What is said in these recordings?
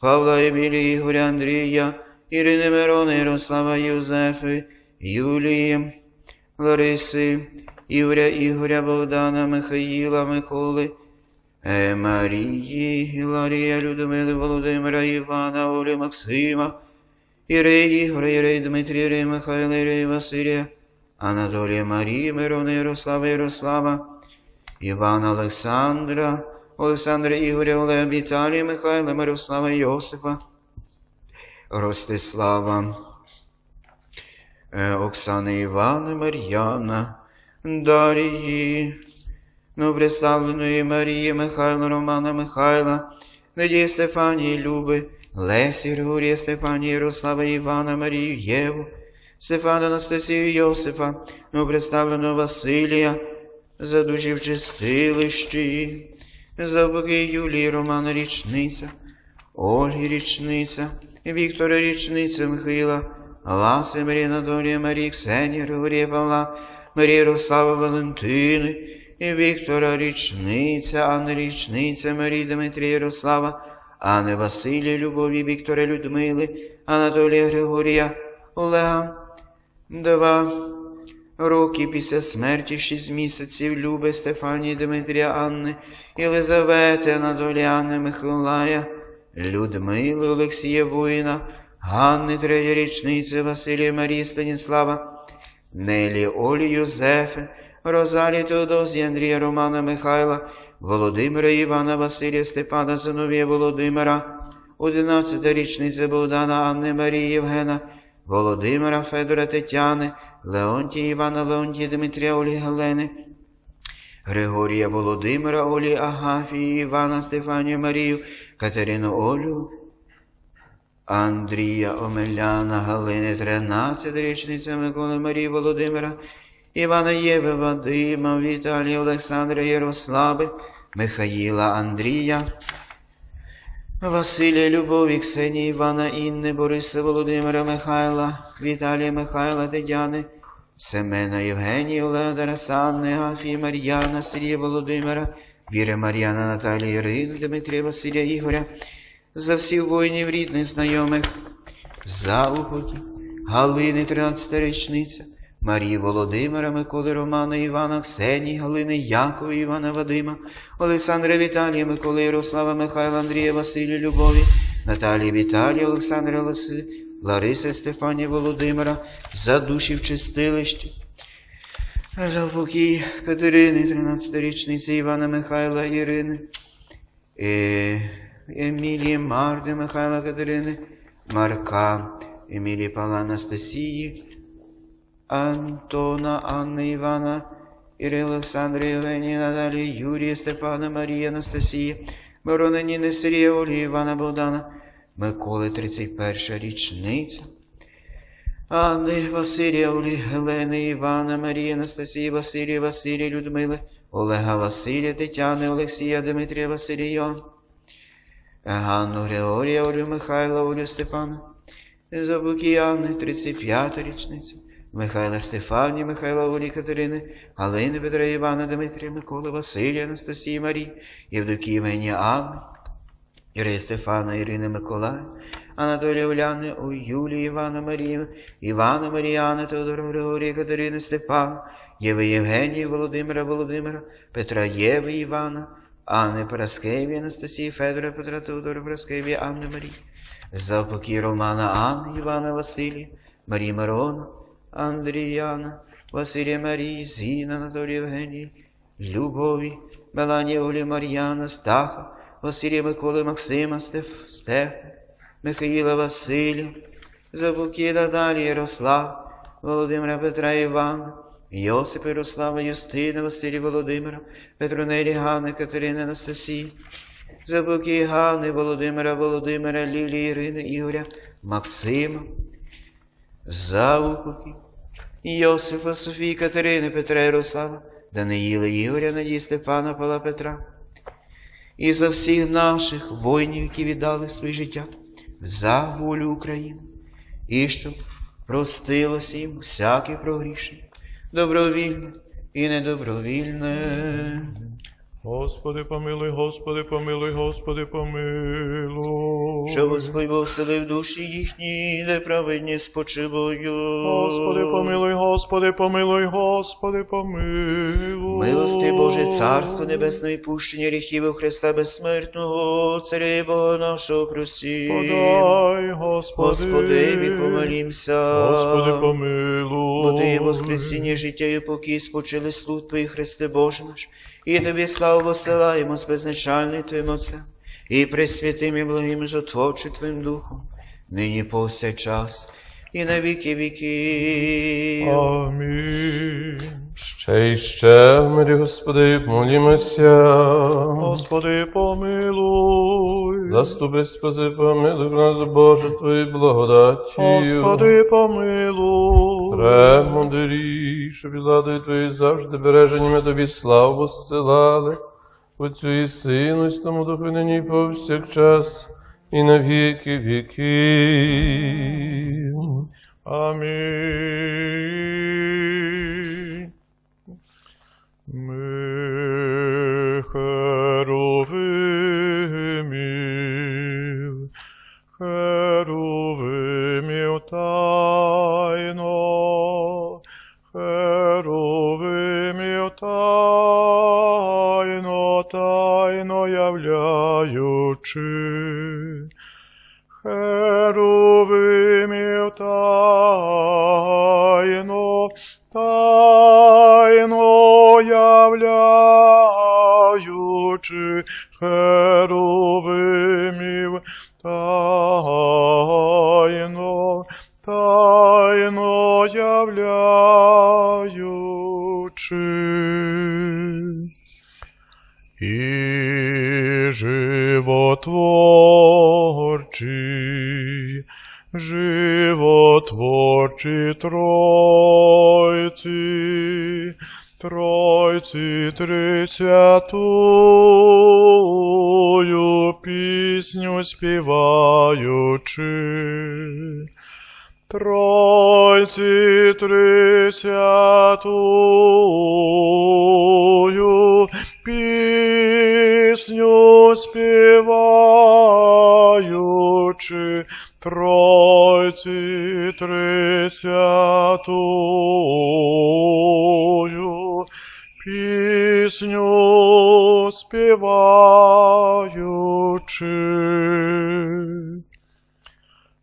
Павла Емілії, Ігоря Андрія, Ірини Мирона, Ярослава Юзефи, Юлії, Лариси, Ігоря, Ігоря, Богдана, Михаїла, Миколи, Е, Марії, Гіларія, Людмили, Володимира, Івана, Олі, Максима, Ірей, Ігоря, Ірей, Дмитрія, Ірей, Михайла, Ірей, Василія, Анатолія, Марії, Мирона, Ярослава, Ярослава, Івана, Олександра, Олександра, Ігоря, Олега, Віталія, Михайла, Мирослава, Йосифа, Ростислава, е, Оксани, Івана, Мар'яна, Дарії, представленої Марії, Михайла, Романа, Михайла, Надії Стефанії, Люби, Лесі, Григорія, Стефанії, Ярослава, Івана, Марію, Єву, Стефана, Анастасію, Йосифа, представленого Василія, за душі в за боки Юлії, Романа, річниця, Ольги, річниця, Віктора, річниця, Михаїла, Ласи, Марія, Анатолія, Марії, Ксенія, Григорія, Павла, Марія, Ярослава, Валентини, і Віктора, річниця, Анна, річниця, Марії, Дмитрія, Ярослава, Анни, Василія, Любові, Віктора, Людмили, Анатолія, Григорія, Олега, Два роки після смерті шість місяців Люби, Стефанії, Дмитрія, Анни, Єлизавети, Анатолія, Анни, Миколая, Людмили, Олексія Воїна, Ганни, третя річниця, Василія, Марії, Станіслава, Нелі, Олі, Йозефи, Розалі, Теодозі, Андрія, Романа, Михайла, Володимира, Івана, Василія, Степана, Зиновія, Володимира, одинадцята річниця Богдана, Анни, Марії, Євгена, Володимира, Федора, Тетяни, Леонтія, Івана, Леонтія, Дмитрія, Олі, Галени, Григорія Володимира, Олі, Агафії, Івана, Стефанію, Марію, Катерину Олю, Андрія Омеляна, Галини, 13 річниця Миколи Марії Володимира, Івана Єви, Вадима, Віталія, Олександра, Ярослави, Михаїла, Андрія, Василія, Любові, Ксенії, Івана, Інни, Бориса, Володимира, Михайла, Віталія, Михайла, Тетяни, Семена, Євгенія, Олега, Тараса, Анни, Афії, Мар'яна, Сергія Володимира, Віри, Мар'яна, Наталія, Ірину, Дмитрія, Василія, Ігоря, за всіх воїнів рідних, знайомих, за упокій, Галини, 13 річниця, Марії Володимира, Миколи Романа, Івана, Ксенії, Галини, Якова, Івана Вадима, Олександра Віталія, Миколи Ярослава, Михайла, Андрія, Василія, Любові, Наталії Віталія, Олександра Ласи, Лариси, Стефанія Володимира, за душі в чистилищі. За упокій Катерини, 13-річниці Івана Михайла Ірини, е, Емілії Марти, Михайла Катерини, Марка, Емілії Павла Анастасії, Антона, Анни Івана, Іри Олександра, Євгенія, Наталії, Юрія, Степана, Марія, Анастасія, Мирона, Ніни, Сергія, Олі, Івана, Богдана, Миколи, 31 річниця. Анни, Василія, Олі, Гелени, Івана, Марія, Анастасії, Василія, Василія, Людмили, Олега, Василія, Тетяни, Олексія, Дмитрія, Василія, Йоанна, Ганну, Григорія, Олю, Михайла, Олю, Степана, Забуки Анни, 35 річниця, Михайла Стефанії, Михайла Олі, Катерини, Галини, Петра, Івана, Дмитрія, Миколи, Василія, Анастасії, Марії, Євдокії, Євгенія, Анни, Ірини Стефана, Ірини Миколая, Анатолія Уляни, у Юлії, Івана Марії, Івана Маріяна, Теодора Григорія, Катерини, Степана, Єви Євгенії, Володимира, Володимира, Петра Єви, Івана, Анни Параскеві, Анастасії, Федора, Петра, Теодора, Параскеві, Анни Марії, Завпокій Романа, Анни, Івана, Василія, Марії Мирона, Андріяна, Василія Марії, Зіна, Анатолія Євгенії, Любові, Меланія Олі, Мар'яна, Стаха, Василія Миколи, Максима, Стеф, Стеф, Михаїла Василія, Забуки Наталії, Ярослав, Володимира Петра Івана, Йосипа Ярослава, Юстина, Василія Володимира, Петронелі, Ганни, Катерини, Анастасії, Забуки Ганни, Володимира, Володимира, Лілії, Ірини, Ігоря, Максима, Заупокій, Йосифа, Софії, Катерини, Петра Ярослава, Даниїла, Ігоря, Надії, Стефана, Павла Петра, і за всіх наших воїнів, які віддали своє життя за волю України, і щоб простилося їм всяке прогрішення, добровільне і недобровільне. Господи помилуй, Господи помилуй, Господи помилуй. що Господь Бог вселив душі їхні, де праведні спочивають. Господи, помилуй, Господи, помилуй, Господи, помилуй. Милости Боже, Царство Небесне і пущення гріхів у Христа безсмертного, Царя Бога нашого прості. Подай, Господи. Господи, помолімся. Господи, помилуй. Є воскресіння життя і покій спочили слуг Твої, Христе Боже наш, і Тобі славу посилаємо з безначальним Твоїм Отцем, і пресвятим і благим жотворчим Твоїм Духом, нині повсякчас, і на віки віків. Амінь. Ще й ще, мирі Господи, молімося. Господи, помилуй. Заступи, спаси, помилуй нас, Боже, Твою благодаттю. Господи, помилуй. Премудрішу, владою Твої завжди береженнями Тобі славу зсилали. Отцю і Сину, і Святому Духу, нині повсякчас, і на віки віків. Амінь. Являючи. Херувимів тайно, тайно являючи, животворчі, животворчі тройці, тройці тридцятую пісню співаючи. Тройці тридцятую пісню співаючи, Тройці тридцятую пісню співаючи.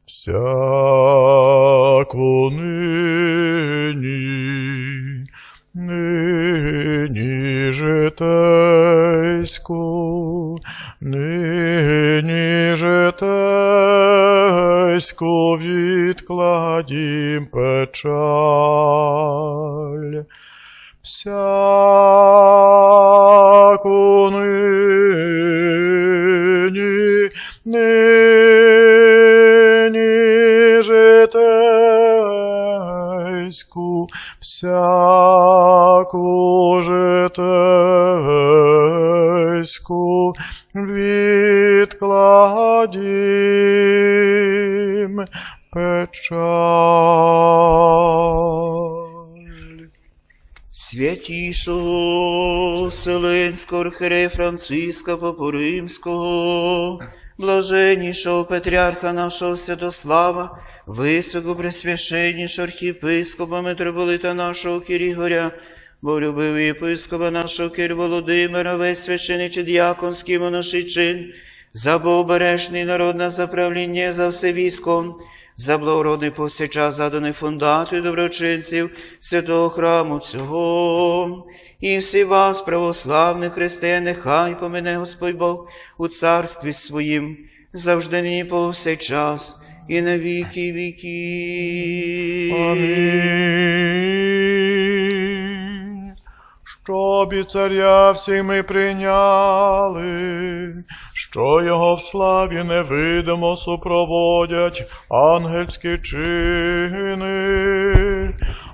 Всяку нині, нині житейську, нині житейську відкладім печаль. Всяку нині, нині житейську, всяку житейську відкладім печаль. Святішого Вселенського архиерея Франциска Папу Римського, блаженнішого патріарха нашого Святослава, високопресвященнішого архієпископа митрополита нашого Кирігоря, болюбив єпископа нашого Кир Володимира, весь священичий діаконський монаший чин, за богобережний народ на заправління за все військом, за благородний повсякчас заданий фундату доброчинців святого храму цього. І всі вас, православних християн, нехай помине Господь Бог у царстві своїм, завжди нині повсякчас і на віки віків. Амінь. Щоб і царя всі ми прийняли, що його в славі невидимо супроводять ангельські чини.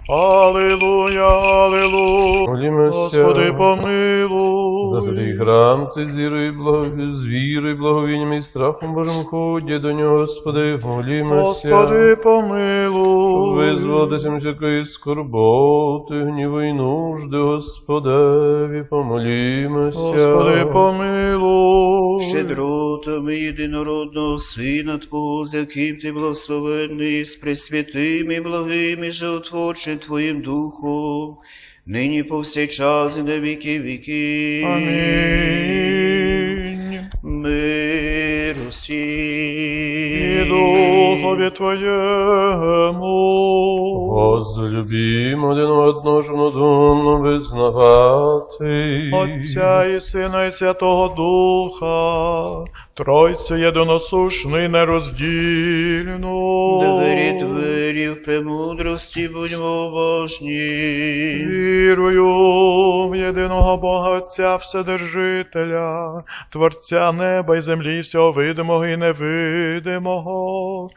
Алілуя, алілуя. Молімося. Господи, помилуй. За святий храм, це з вірою, благо... з вірою, благовінням і страхом Божим ходять до нього, Господи, молімося. Господи, помилуй. Визволитися всякої скорботи, гніву і нужди, Господеві, помолімося. Господи, помилуй. Щедро Отоми єдинородного Сина Твого, з яким ти благословений, з пресвятим і животворчим Твоїм Духом, нині повсякчас і на віки віки. Амінь. Миру І. Духові Твоєму. Возлюбім один одного ж одному визнавати. Отця і Сина і Святого Духа, Тройцю єдиносушний нероздільну. Двері двері в премудрості будьмо обожні. Вірую в єдиного Бога Отця Вседержителя, Творця неба і землі, всього видимого і невидимого,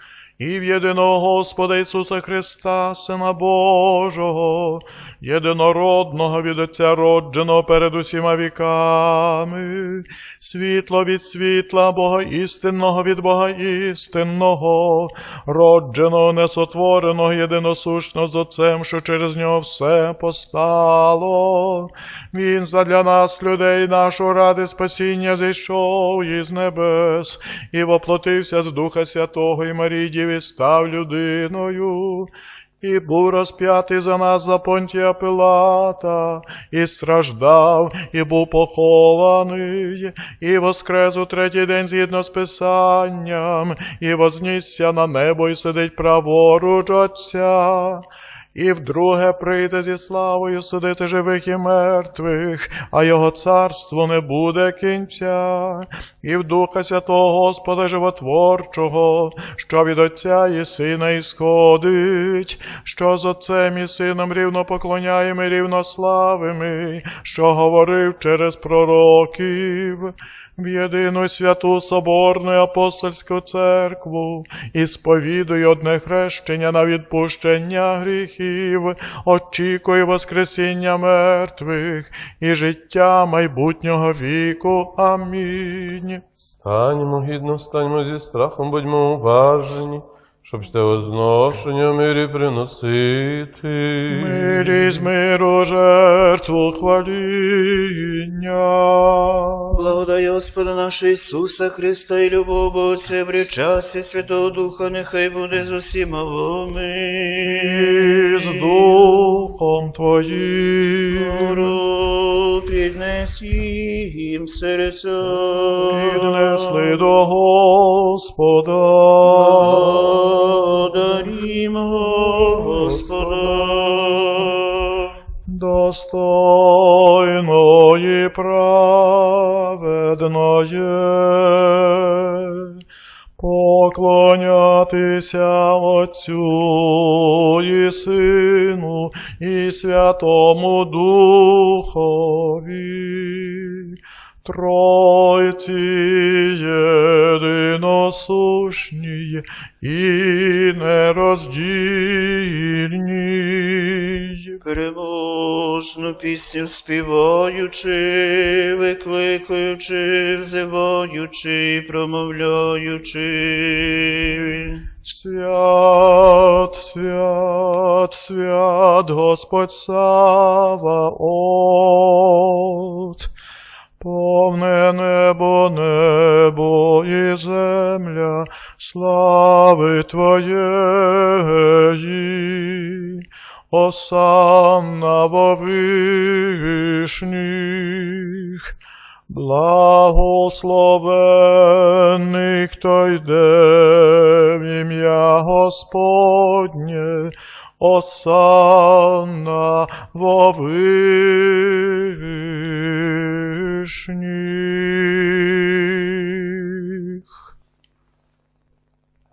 і в єдиного Господа Ісуса Христа, Сина Божого, єдинородного від Отця родженого перед усіма віками, світло від світла, Бога істинного від Бога істинного, родженого, несотвореного, єдиносушно з Отцем, що через нього все постало. Він задля нас, людей, нашого ради спасіння, зійшов із небес і воплотився з Духа Святого і Марії Діві став людиною. І був розп'ятий за нас за понтія Пилата, і страждав, і був похований, і воскрес у третій день згідно з Писанням, і вознісся на небо, і сидить праворуч Отця. І вдруге прийде зі славою судити живих і мертвих, а його царство не буде кінця, і в Духа Святого Господа Животворчого, що від Отця і Сина ісходить, що з Отцем і Сином рівно поклоняємо і рівно що говорив через пророків в єдину святу соборну апостольську церкву і сповідуй одне хрещення на відпущення гріхів, очікуй Воскресіння мертвих і життя майбутнього віку. Амінь. Станьмо гідно, станьмо зі страхом, будьмо уважні, щоб сте возношення в мирі приносити. Мирі з миру жертву хваління. Благодай Господа нашого Ісуса Христа і любов Отця, в часі Святого Духа, нехай буде з усіма вами. І з духом твоїм. Гору піднесім серця. Піднесли до Господа. Благодарімо Господа. достойної праведної, поклонятися Отцю і Сину і Святому Духові. Тройці єдиносушній і нероздільній. Переможну пісню співаючи, викликаючи, взиваючи, промовляючи. Свят, свят, свят, Господь Саваот, повне небо, небо і земля, слави Твоєї, осанна во вишніх. Благословений, хто йде в ім'я Господнє, осанна во.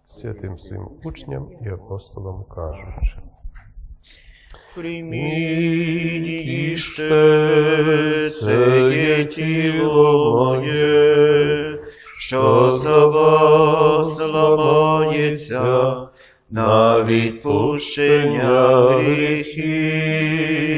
Святим своїм учням і апостолам кажучи. Прийміть це є тіло моє, що за вас ламається на відпущення гріхів.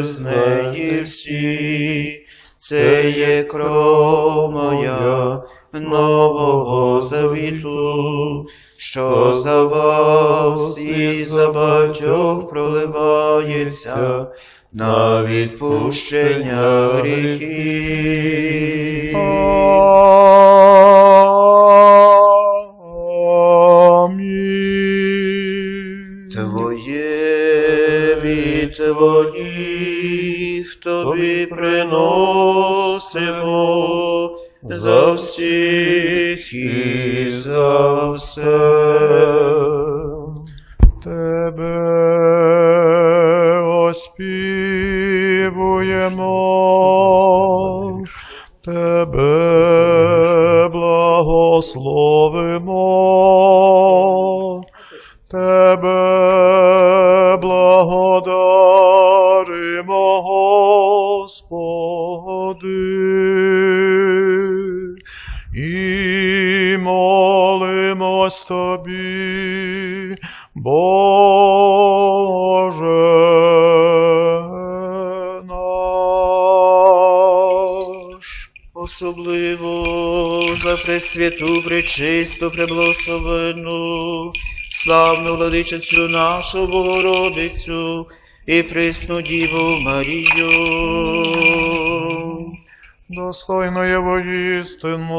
З неї всі, це є кров моя, нового завіту, що за вас і за багатьох проливається на відпущення гріхів. За всіх і за все. Тебе оспівуємо, Тебе благословимо, молимось Тобі, Боже наш. Особливо за пресвяту, пречисту, преблагословенну, славну владичицю нашу Богородицю і присну Діву Марію. Достойно є воістину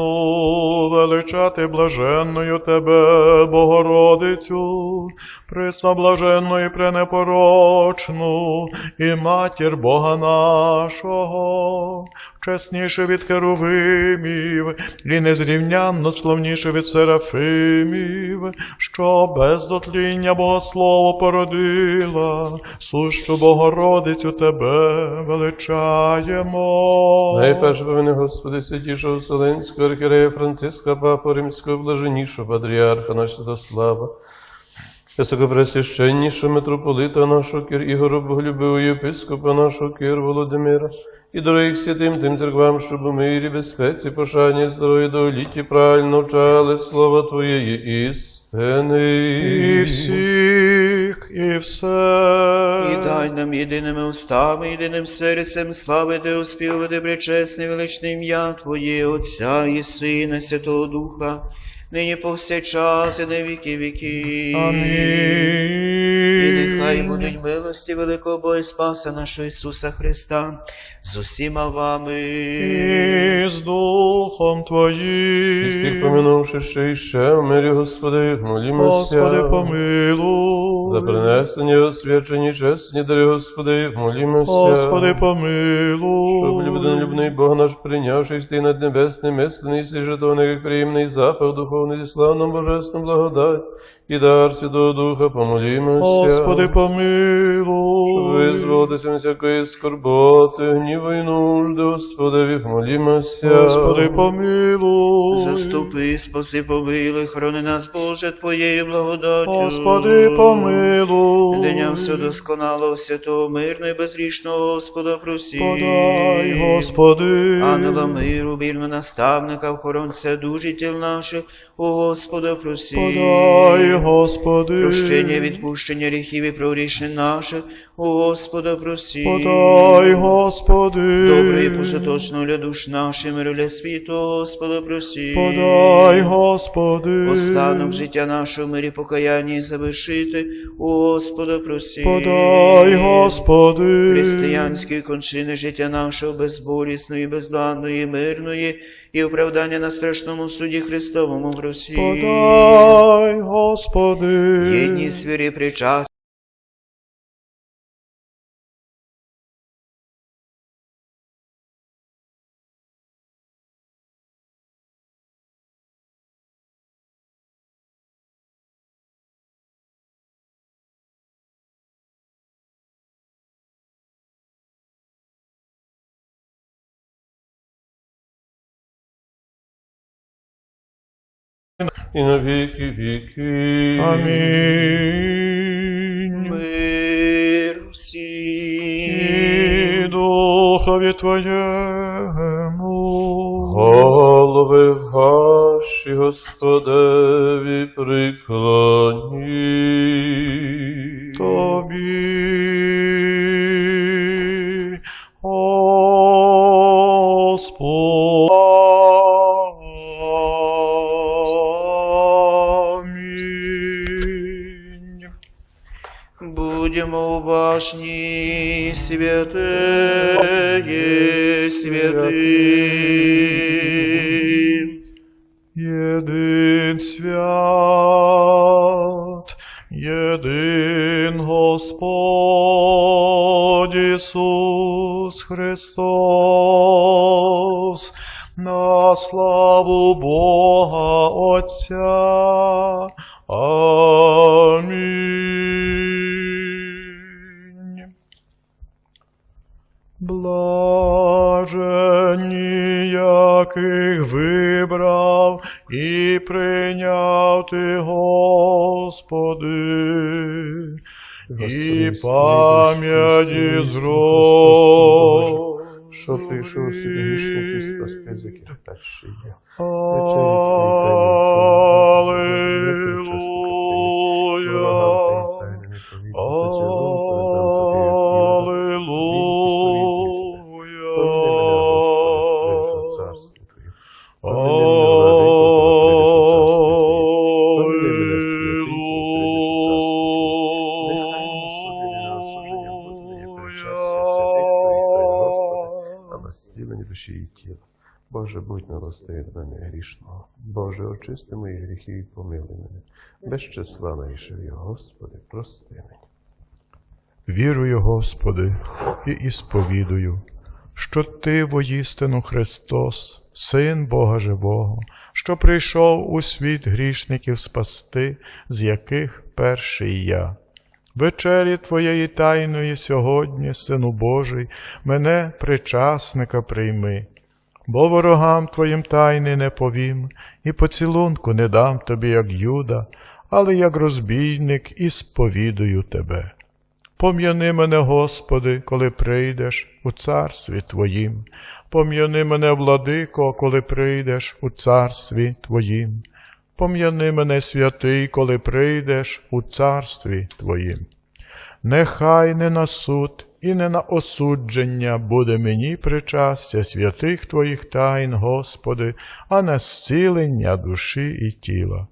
величати блаженною Тебе, Богородицю, пресноблаженну і пренепорочну, і матір Бога нашого, чесніше від херовимів, і незрівнянно славніше від серафимів, що без дотління Богослово породила, сущу Богородицю Тебе величаємо. Найперше повинен Господи святішого Вселенського архірея Франциска, Папу Римського, блаженнішого патріарха нашого Святослава, Високопресвященнішого митрополита нашого Кир Ігора Боголюбивого єпископа нашого Кир Володимира, і дорогих святим тим церквам, щоб у мирі, безпеці, пошані, здоров'я довголітті правильно вчали слова Твоєї істини. І всіх, і все. І дай нам єдиними устами, єдиним серцем славити, оспівувати пречесне величне ім'я Твоє, Отця і Сина, Святого Духа, нині повсякчас і на віки віки. Амінь. І нехай будуть милості великого Бога і Спаса нашого Ісуса Христа з усіма вами. І з Духом Всіх Твоїм. помінувши ще і ще в мирі, Господи, молімося. Господи, помилуй. За принесені освячені чесні дари, Господи, молімося. Господи, помилуй. Щоб людинолюбний Бог наш, прийнявший стій над небесним, мислений сій житовний, як приємний запах духовний, славному божественну благодать, і дар Святого Духа, помолімося. Господи, помилуй. Щоб визволитися всякої скорботи, гніву і нужди, Господи, помолімося. Господи, помилуй. Заступи, спаси, помилуй, хрони нас, Боже, Твоєю благодаттю. Господи, помилуй. Дня все досконалого, святого, мирного і безрічного Господа просі. Подай, Господи. Ангела миру, вірно наставника, охоронця душі тіл наших, у Господа просі. Подай, Господи. Прощення, відпущення гріхів і прорішень наших, у Господа просі. Подай, Господи. Добре і посвяточно для душ наших, миру для світу, Господа просі. Подай, Господи. Останок життя нашого в мирі покаяння і завершити, у Господа просі. Подай, Господи. Християнської кончини життя нашого безболісної, бездладної, мирної і оправдання на страшному суді Христовому просі. Подай, Господи. Єдність вірі причас. І на віки віки. Амінь. Мир усім. І Духові Твоєму. Голови ваші, Господеві, приклоні. Святые, святые. Єдин свят, єдин Господь Ісус Христос, на славу Бога Отця. Блаженні, яких вибрав і прийняв ти, Господи, і пам'яті зроб. Що прийшов сюди грішників спасти, з яких перший є. Аллилуйя. А зцілені душі і тіла. Боже, будь милостивий до мене грішного. Боже, очисти мої гріхи і помилуй мене. Без числа нарішив Господи, прости мені. Вірую, Господи, і ісповідую, що Ти воїстину Христос, Син Бога Живого, що прийшов у світ грішників спасти, з яких перший я. Вечері Твоєї тайної сьогодні, Сину Божий, мене причасника прийми, бо ворогам Твоїм тайни не повім, і поцілунку не дам тобі, як Юда, але як розбійник і сповідую Тебе. Пом'яни мене, Господи, коли прийдеш у царстві Твоїм. Пом'яни мене, владико, коли прийдеш у царстві Твоїм. Пом'яни мене, святий, коли прийдеш у царстві Твоїм. Нехай не на суд і не на осудження буде мені причастя святих Твоїх тайн, Господи, а на зцілення душі і тіла.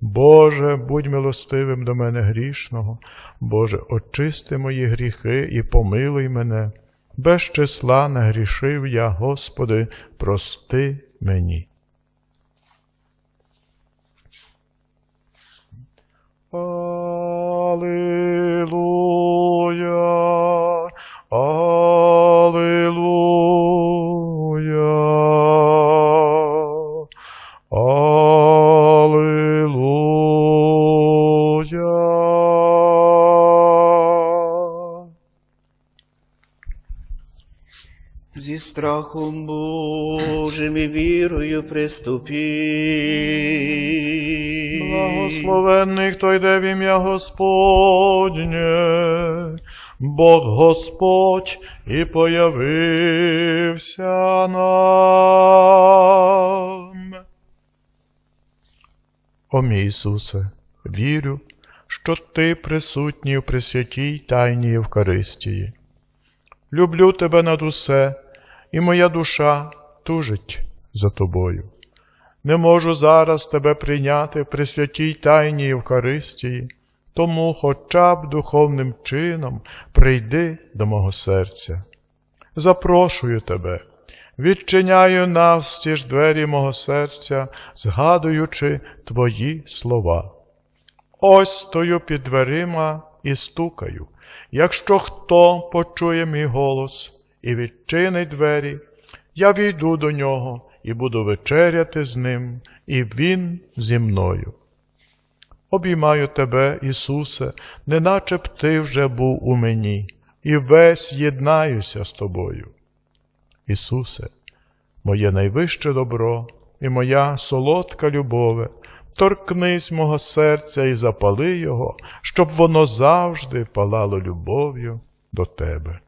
Боже, будь милостивим до мене грішного, Боже, очисти мої гріхи і помилуй мене. Без числа не грішив я, Господи, прости мені. Аллилуйя, Аллилуйя. Аллилуйя. Зі страхом Божим і вірою приступі. Благословенний, хто йде в ім'я Господнє, Бог Господь і появився нам. О мій Ісусе, вірю, що Ти присутній у Пресвятій Тайній Євхаристії. Люблю Тебе над усе, і моя душа тужить за Тобою. Не можу зараз Тебе прийняти при святій Тайній Євхаристії, тому хоча б духовним чином прийди до мого серця. Запрошую Тебе, відчиняю навстіж двері мого серця, згадуючи Твої слова. Ось стою під дверима і стукаю. Якщо хто почує мій голос і відчинить двері, я війду до нього і буду вечеряти з ним, і він зі мною. Обіймаю тебе, Ісусе, неначе б ти вже був у мені, і весь єднаюся з тобою. Ісусе, моє найвище добро і моя солодка любове, торкнись мого серця і запали його, щоб воно завжди палало любов'ю до тебе.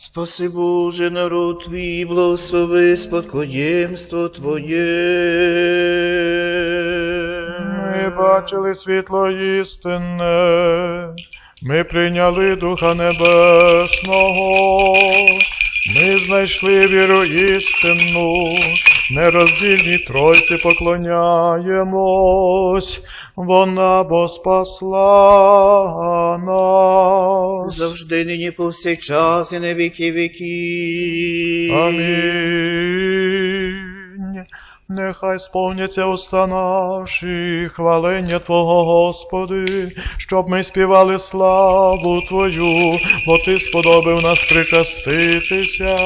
Спаси Боже, народ твій, благослови спадкоємство Твоє. Ми бачили світло істинне, ми прийняли Духа Небесного, ми знайшли віру істинну, нероздільній Тройці поклоняємось, вона бо спасла нас. Завжди нині повсякчас і на віки віки. Амінь. Нехай сповняться уста наші, хвалення Твого, Господи, щоб ми співали славу Твою, бо Ти сподобав нас причаститися,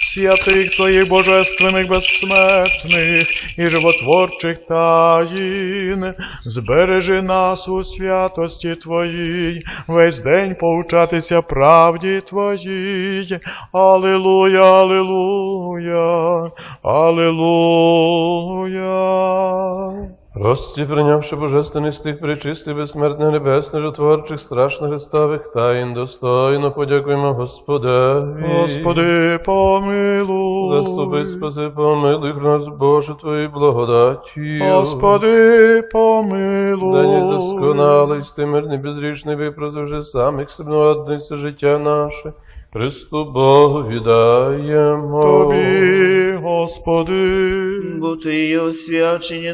святих Твоїх божественних безсмертних і животворчих таїн, збережи нас у святості Твоїй, весь день повчатися правді Твоїй. Алілуя, алілуя, алілуя. Прості, прийнявши божественний стих причистий, безсмертних небесних, жотворчих, страшних ставих таїн, достойно подякуємо Господеві. Господи, помилуй. Заступи, спаси, помилуй нас, Боже, Твої благодаті. Господи, помилуй. Да не досконалий, стимирний, безрічний, випрозивши самих себе одницю життя наше. Христу Богу віддаємо. Тобі, Господи. Бо ти є освячення